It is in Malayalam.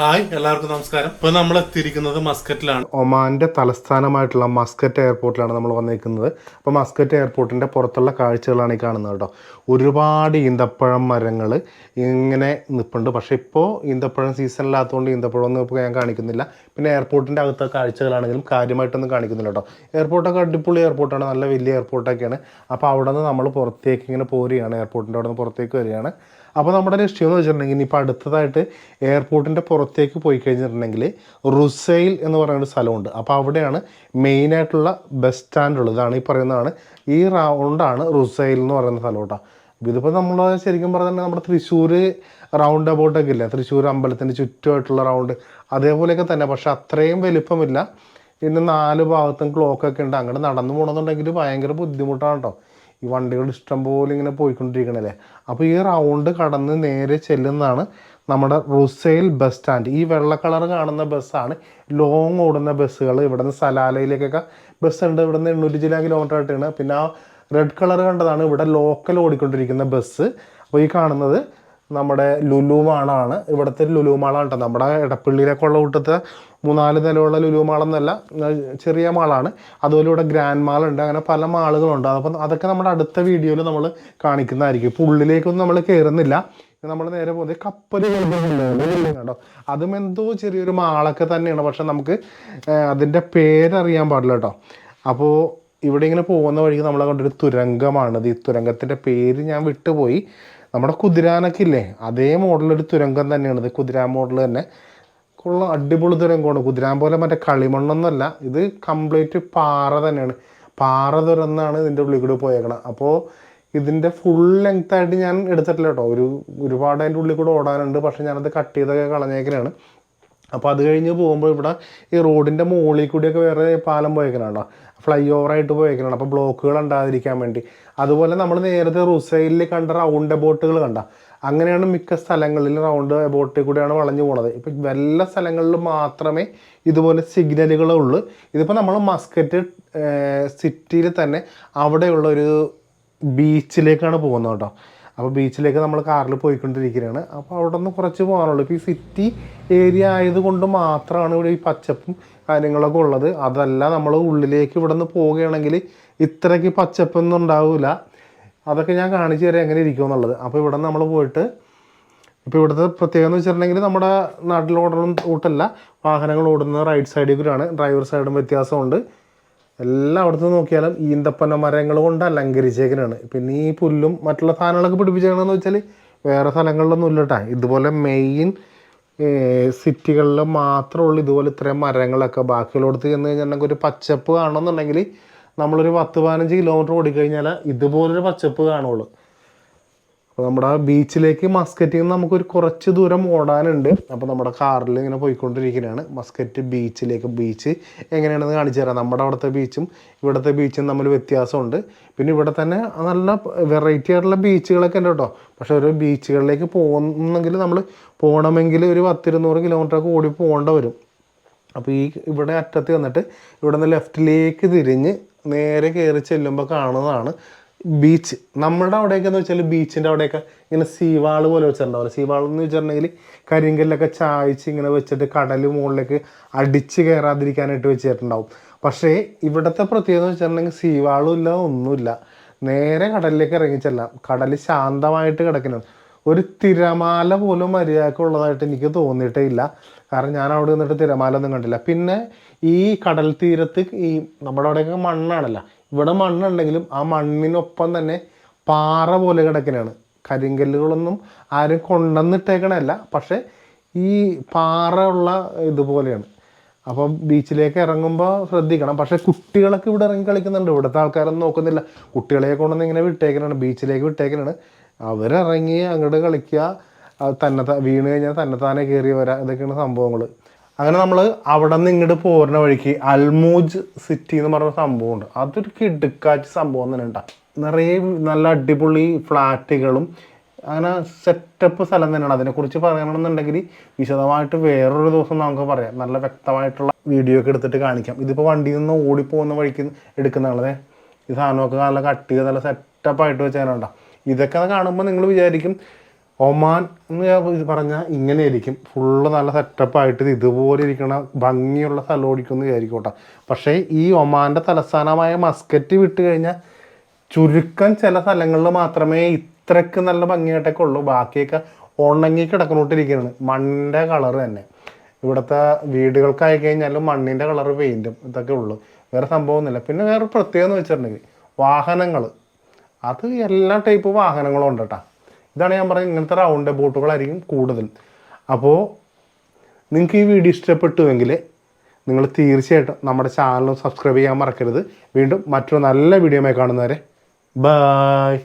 ഹായ് എല്ലാവർക്കും നമസ്കാരം. ഇപ്പൊ നമ്മൾ എത്തിയിരിക്കുന്നത് മസ്കറ്റിലാണ്. ഒമാന്റെ തലസ്ഥാനമായിട്ടുള്ള മസ്കറ്റ് എയർപോർട്ടിലാണ് നമ്മൾ വന്നിരിക്കുന്നത്. അപ്പോൾ മസ്കറ്റ് എയർപോർട്ടിന്റെ പുറത്തുള്ള കാഴ്ചകളാണ് ഈ കാണുന്നത് കേട്ടോ. ഒരുപാട് ഈന്തപ്പഴം മരങ്ങൾ ഇങ്ങനെ നിൽപ്പുണ്ട് പക്ഷെ ഇപ്പോൾ ഈന്തപ്പഴം സീസണിലാത്തതുകൊണ്ട് ഈന്തപ്പഴമൊന്നും ഇപ്പോൾ ഞാൻ കാണിക്കുന്നില്ല. പിന്നെ എയർപോർട്ടിന്റെ അകത്തെ കാഴ്ചകളാണെങ്കിലും കാര്യമായിട്ടൊന്നും കാണിക്കുന്നില്ല കേട്ടോ. എയർപോർട്ടൊക്കെ അടിപൊളി എയർപോർട്ടാണ്. നല്ല വലിയ എയർപോർട്ടൊക്കെയാണ്. അപ്പോൾ അവിടെ നിന്ന് നമ്മൾ പുറത്തേക്ക് ഇങ്ങനെ പോരുകയാണ്. എയർപോർട്ടിന്റെ അവിടെ നിന്ന് പുറത്തേക്ക് വരികയാണ്. അപ്പോൾ നമ്മുടെ ലക്ഷ്യം എന്ന് വെച്ചിട്ടുണ്ടെങ്കിൽ ഇപ്പോൾ അടുത്തതായിട്ട് എയർപോർട്ടിന്റെ പുറത്തേക്ക് പോയി കഴിഞ്ഞിട്ടുണ്ടെങ്കിൽ റുസൈൽ എന്ന് പറയുന്ന ഒരു സ്ഥലമുണ്ട്. അപ്പോൾ അവിടെയാണ് മെയിനായിട്ടുള്ള ബസ് സ്റ്റാൻഡ് ഉള്ളത്. ഇതാണ് ഈ പറയുന്നതാണ്. ഈ റൗണ്ടാണ് റുസൈൽ എന്ന് പറയുന്ന സ്ഥലം കേട്ടോ. ഇതിപ്പോൾ നമ്മൾ ശരിക്കും പറഞ്ഞാൽ നമ്മുടെ തൃശ്ശൂർ റൗണ്ട് അബൌട്ടൊക്കെ ഇല്ല? തൃശ്ശൂർ അമ്പലത്തിന്റെ ചുറ്റുമായിട്ടുള്ള റൗണ്ട് അതേപോലെയൊക്കെ തന്നെ. പക്ഷേ അത്രയും വലിപ്പമില്ല. പിന്നെ നാല് ഭാഗത്തും ക്ലോക്കൊക്കെ ഉണ്ട്. അങ്ങോട്ട് നടന്നു പോകണമെന്നുണ്ടെങ്കിൽ ഭയങ്കര ബുദ്ധിമുട്ടാണ് കേട്ടോ. ഈ വണ്ടികൾ ഇഷ്ടം പോലെ ഇങ്ങനെ പോയിക്കൊണ്ടിരിക്കണല്ലേ? അപ്പോൾ ഈ റൗണ്ട് കടന്ന് നേരെ ചെല്ലുന്നതാണ് നമ്മുടെ റുസൈൽ ബസ് സ്റ്റാൻഡ് ഈ വെള്ള കളർ കാണുന്ന ബസ്സാണ് ലോങ് ഓടുന്ന ബസ്സുകൾ ഇവിടെ നിന്ന് സലാലയിലേക്കൊക്കെ ബസ് ഉണ്ട്. ഇവിടെ നിന്ന് എണ്ണൂറ്റി ചില കിലോമീറ്റർ ആയിട്ടാണ്. പിന്നെ ആ റെഡ് കളർ കണ്ടതാണ് ഇവിടെ ലോക്കൽ ഓടിക്കൊണ്ടിരിക്കുന്ന ബസ് അപ്പോൾ ഈ കാണുന്നത് നമ്മുടെ ലുലു മാളാണ്. ഇവിടുത്തെ ലുലു മാളാണ് കേട്ടോ. നമ്മുടെ ഇടപ്പള്ളിയിലേക്കുള്ള കൂട്ടത്തെ മൂന്നാൽ നിലയുള്ള ലുലു മാളെന്നല്ല ചെറിയ മാളാണ്. അതുപോലെ ഇവിടെ ഗ്രാൻഡ് മാളുണ്ട്. അങ്ങനെ പല മാളുകളുണ്ട്. അപ്പം അതൊക്കെ നമ്മുടെ അടുത്ത വീഡിയോയിൽ നമ്മൾ കാണിക്കുന്നതായിരിക്കും. ഇപ്പോൾ ഉള്ളിലേക്കൊന്നും നമ്മൾ കയറുന്നില്ല. നമ്മൾ നേരെ പോകുന്നത് കപ്പൽ കേട്ടോ. അതും എന്തോ ചെറിയൊരു മാളൊക്കെ തന്നെയാണ്. പക്ഷെ നമുക്ക് അതിന്റെ പേരറിയാൻ പാടില്ല കേട്ടോ. അപ്പോൾ ഇവിടെ ഇങ്ങനെ പോകുന്ന വഴിക്ക് നമ്മളെ കണ്ടൊരു തുരങ്കമാണ്. ഈ തുരങ്കത്തിന്റെ പേര് ഞാൻ വിട്ടുപോയി. നമ്മുടെ കുതിരാനൊക്കെ ഇല്ലേ? അതേ മോഡലൊരു തുരങ്കം തന്നെയാണ്. ഇത് കുതിരാൻ മോഡൽ തന്നെ. ഉള്ള അടിപൊളി തുരങ്കമാണ്. കുതിരാൻ പോലെ മറ്റേ കളിമണ്ണൊന്നുമല്ല ഇത് കംപ്ലീറ്റ് പാറ തന്നെയാണ്. പാറ തുരന്നാണ് ഇതിന്റെ ഉള്ളിൽ കൂടെ പോയേക്കണം അപ്പോൾ ഇതിന്റെ ഫുൾ ലെങ്ത് ആയിട്ട് ഞാൻ എടുത്തിട്ടില്ല കേട്ടോ. ഒരു ഒരുപാട് അതിന്റെ ഉള്ളിൽ കൂടെ ഓടാനുണ്ട്. പക്ഷേ ഞാനത് കട്ട് ചെയ്തൊക്കെ കളഞ്ഞേക്കനാണ് അപ്പോൾ അത് കഴിഞ്ഞ് പോകുമ്പോൾ ഇവിടെ ഈ റോഡിന്റെ മുകളിൽ കൂടിയൊക്കെ വേറെ പാലം പോയേക്കണോ ഫ്ലൈ ഓവറായിട്ട് പോയേക്കണാണ് അപ്പോൾ ബ്ലോക്കുകൾ ഉണ്ടാതിരിക്കാൻ വേണ്ടി. അതുപോലെ നമ്മൾ നേരത്തെ റുസൈലിൽ കണ്ട റൗണ്ട് ബോട്ടുകൾ കണ്ട. അങ്ങനെയാണ് മിക്ക സ്ഥലങ്ങളിൽ റൗണ്ട് ബോട്ടിൽ കൂടെയാണ് വളഞ്ഞു പോണത്. ഇപ്പം വല്ല സ്ഥലങ്ങളിൽ മാത്രമേ ഇതുപോലെ സിഗ്നലുകളുള്ളൂ ഇതിപ്പോൾ നമ്മൾ മസ്കറ്റ് സിറ്റിയിൽ തന്നെ അവിടെയുള്ള ഒരു ബീച്ചിലേക്കാണ് പോകുന്നത് കേട്ടോ. അപ്പോൾ ബീച്ചിലേക്ക് നമ്മൾ കാറിൽ പോയിക്കൊണ്ടിരിക്കുകയാണ്. അപ്പോൾ അവിടെ നിന്ന് കുറച്ച് പോകാനുള്ളൂ. ഇപ്പോൾ ഈ സിറ്റി ഏരിയ ആയതുകൊണ്ട് മാത്രമാണ് ഇവിടെ ഈ പച്ചപ്പും കാര്യങ്ങളൊക്കെ ഉള്ളത്. അതല്ല നമ്മൾ ഉള്ളിലേക്ക് ഇവിടെ നിന്ന് പോവുകയാണെങ്കിൽ ഇത്രയ്ക്ക് പച്ചപ്പൊന്നും ഉണ്ടാവില്ല. അതൊക്കെ ഞാൻ കാണിച്ചു തരാം എങ്ങനെ ഇരിക്കുമെന്നുള്ളത് അപ്പോൾ ഇവിടെ നമ്മൾ പോയിട്ട് ഇപ്പോൾ ഇവിടുത്തെ പ്രത്യേകത എന്ന് വെച്ചിട്ടുണ്ടെങ്കിൽ നമ്മുടെ നാട്ടിൽ ഓടുന്ന വാഹനങ്ങൾ ഓടുന്ന റൈറ്റ് സൈഡിൽ കൂടെയാണ്. ഡ്രൈവർ സൈഡും വ്യത്യാസമുണ്ട്. എല്ലാം അവിടുത്തെ നോക്കിയാലും ഈന്തപ്പന മരങ്ങൾ കൊണ്ട് അലങ്കരിച്ചേക്കനാണ് പിന്നെ ഈ പുല്ലും മറ്റുള്ള സാധനങ്ങളൊക്കെ പിടിപ്പിച്ചേക്കണമെന്ന് വെച്ചാൽ വേറെ സ്ഥലങ്ങളിലൊന്നും ഇല്ലട്ടാ. ഇതുപോലെ മെയിൻ സിറ്റികളിൽ മാത്രമേ ഉള്ളൂ ഇതുപോലെ ഇത്രയും മരങ്ങളൊക്കെ. ബാക്കിയുള്ളിടത്ത് ചെന്ന് കഴിഞ്ഞിട്ടുണ്ടെങ്കിൽ ഒരു പച്ചപ്പ് കാണണമെന്നുണ്ടെങ്കിൽ നമ്മളൊരു പത്ത് പതിനഞ്ച് കിലോമീറ്റർ ഓടിക്കഴിഞ്ഞാൽ ഇതുപോലൊരു പച്ചപ്പ് കാണുള്ളൂ. അപ്പോൾ നമ്മുടെ ആ ബീച്ചിലേക്ക് മസ്കറ്റിൽ നിന്ന് നമുക്കൊരു കുറച്ച് ദൂരം ഓടാനുണ്ട്. അപ്പോൾ നമ്മുടെ കാറിൽ ഇങ്ങനെ പോയിക്കൊണ്ടിരിക്കുകയാണ്. മസ്കറ്റ് ബീച്ചിലേക്ക്. ബീച്ച് എങ്ങനെയാണെന്ന് കാണിച്ചു തരാം. നമ്മുടെ അവിടുത്തെ ബീച്ചും ഇവിടുത്തെ ബീച്ചും തമ്മിൽ വ്യത്യാസമുണ്ട്. പിന്നെ ഇവിടെ തന്നെ നല്ല വെറൈറ്റി ആയിട്ടുള്ള ബീച്ചുകളൊക്കെ ഉണ്ട് കേട്ടോ. പക്ഷെ ഓരോ ബീച്ചുകളിലേക്ക് പോകുന്നെങ്കിൽ നമ്മൾ പോകണമെങ്കിൽ ഒരു പത്തിരുന്നൂറ് കിലോമീറ്ററൊക്കെ ഓടി പോകേണ്ട വരും. അപ്പോൾ ഈ ഇവിടെ അറ്റത്ത് വന്നിട്ട് ഇവിടെ നിന്ന് ലെഫ്റ്റിലേക്ക് തിരിഞ്ഞ് നേരെ കയറി ചെല്ലുമ്പോൾ കാണുന്നതാണ് ബീച്ച് നമ്മുടെ അവിടെയൊക്കെ എന്ന് വെച്ചാൽ ബീച്ചിന്റെ അവിടെയൊക്കെ ഇങ്ങനെ സീവാൾ പോലെ വെച്ചിട്ടുണ്ടാവില്ല? സീവാൾ എന്ന് വെച്ചിട്ടുണ്ടെങ്കിൽ കരിങ്കല്ലൊക്കെ ചായച്ച് ഇങ്ങനെ വെച്ചിട്ട് കടൽ മുകളിലേക്ക് അടിച്ച് കയറാതിരിക്കാനായിട്ട് വെച്ചിട്ടുണ്ടാവും. പക്ഷേ ഇവിടുത്തെ പ്രത്യേകത എന്ന് വെച്ചിട്ടുണ്ടെങ്കിൽ സീവാളും ഇല്ല ഒന്നുമില്ല. നേരെ കടലിലേക്ക് ഇറങ്ങിച്ചെല്ലാം കടൽ ശാന്തമായിട്ട് കിടക്കണം ഒരു തിരമാല പോലും മര്യാദയ്ക്ക് ഉള്ളതായിട്ട് എനിക്ക് തോന്നിയിട്ടേ ഇല്ല. കാരണം ഞാൻ അവിടെ നിന്നിട്ട് തിരമാല ഒന്നും കണ്ടില്ല. പിന്നെ ഈ കടൽ തീരത്ത് ഈ നമ്മുടെ അവിടെയൊക്കെ മണ്ണാണല്ലോ. ഇവിടെ മണ്ണുണ്ടെങ്കിലും ആ മണ്ണിനൊപ്പം തന്നെ പാറ പോലെ കിടക്കുന്നതാണ് കരിങ്കല്ലുകളൊന്നും ആരും കൊണ്ടന്നിട്ടേക്കണല്ല പക്ഷേ ഈ പാറ ഉള്ള ഇതുപോലെയാണ് അപ്പം ബീച്ചിലേക്ക് ഇറങ്ങുമ്പോൾ ശ്രദ്ധിക്കണം. പക്ഷേ കുട്ടികളൊക്കെ ഇവിടെ ഇറങ്ങി കളിക്കുന്നുണ്ട്. ഇവിടുത്തെ ആൾക്കാരൊന്നും നോക്കുന്നില്ല. കുട്ടികളെ കൊണ്ടൊന്നും ഇങ്ങനെ വിട്ടേക്കണാണ്. ബീച്ചിലേക്ക് വിട്ടേക്കണാണ്. അവരിറങ്ങി അങ്ങോട്ട് കളിക്കുക. തന്നെ വീണ് കഴിഞ്ഞാൽ തന്നെത്താനെ കയറി വരാം. ഇതൊക്കെയാണ് സംഭവങ്ങൾ അങ്ങനെ നമ്മൾ അവിടെ നിന്ന് ഇങ്ങോട്ട് പോരുന്ന വഴിക്ക് അൽമൂജ് സിറ്റി എന്ന് പറഞ്ഞ സംഭവമുണ്ട്. അതൊരു കിടുക്കാച്ച് സംഭവം തന്നെ ഉണ്ടാകും നിറയെ നല്ല അടിപൊളി ഫ്ലാറ്റുകളും അങ്ങനെ സെറ്റപ്പ് സ്ഥലം തന്നെയാണ്. അതിനെക്കുറിച്ച് പറയണമെന്നുണ്ടെങ്കിൽ വിശദമായിട്ട് വേറൊരു ദിവസം നമുക്ക് പറയാം. നല്ല വ്യക്തമായിട്ടുള്ള വീഡിയോ ഒക്കെ എടുത്തിട്ട് കാണിക്കാം. ഇതിപ്പോൾ വണ്ടിയിൽ നിന്ന് ഓടിപ്പോകുന്ന വഴിക്ക് എടുക്കുന്നതാണല്ലേ? ഈ സാധനമൊക്കെ നല്ല കട്ട് ചെയ്ത് നല്ല സെറ്റപ്പായിട്ട് വെച്ചാലുണ്ടാ ഇതൊക്കെ കാണുമ്പോൾ നിങ്ങൾ വിചാരിക്കും ഒമാൻ എന്ന് പറഞ്ഞാൽ ഇങ്ങനെയായിരിക്കും. ഫുള്ള് നല്ല സെറ്റപ്പായിട്ട് ഇതുപോലെ ഇരിക്കണ ഭംഗിയുള്ള സ്ഥലം ഓടിക്കുമെന്ന് വിചാരിക്കോട്ടെ പക്ഷേ ഈ ഒമാന്റെ തലസ്ഥാനമായ മസ്കറ്റ് വിട്ട് കഴിഞ്ഞാൽ ചുരുക്കം ചില സ്ഥലങ്ങളിൽ മാത്രമേ ഇത്രയ്ക്ക് നല്ല ഭംഗിയായിട്ടൊക്കെ ഉള്ളൂ. ബാക്കിയൊക്കെ ഉണങ്ങി കിടക്കണോട്ടിരിക്കുകയാണ് മണ്ണിന്റെ കളർ തന്നെ. ഇവിടുത്തെ വീടുകൾക്കായി കഴിഞ്ഞാലും മണ്ണിന്റെ കളർ പെയിന്റും ഇതൊക്കെ ഉള്ളൂ. വേറെ സംഭവമൊന്നുമില്ല പിന്നെ വേറെ പ്രത്യേകത എന്ന് വെച്ചിട്ടുണ്ടെങ്കിൽ വാഹനങ്ങൾ അത് എല്ലാ ടൈപ്പ് വാഹനങ്ങളും ഉണ്ട് കേട്ടോ. ഇതാണ് ഞാൻ പറഞ്ഞത് ഇങ്ങനത്തെ റൗണ്ട് ബോട്ടുകളായിരിക്കും കൂടുതൽ. അപ്പോൾ നിങ്ങൾക്ക് ഈ വീഡിയോ ഇഷ്ടപ്പെട്ടുവെങ്കിൽ നിങ്ങൾ തീർച്ചയായിട്ടും നമ്മുടെ ചാനൽ സബ്സ്ക്രൈബ് ചെയ്യാൻ മറക്കരുത്. വീണ്ടും മറ്റൊരു നല്ല വീഡിയോമായി കാണുന്നവരെ ബായ്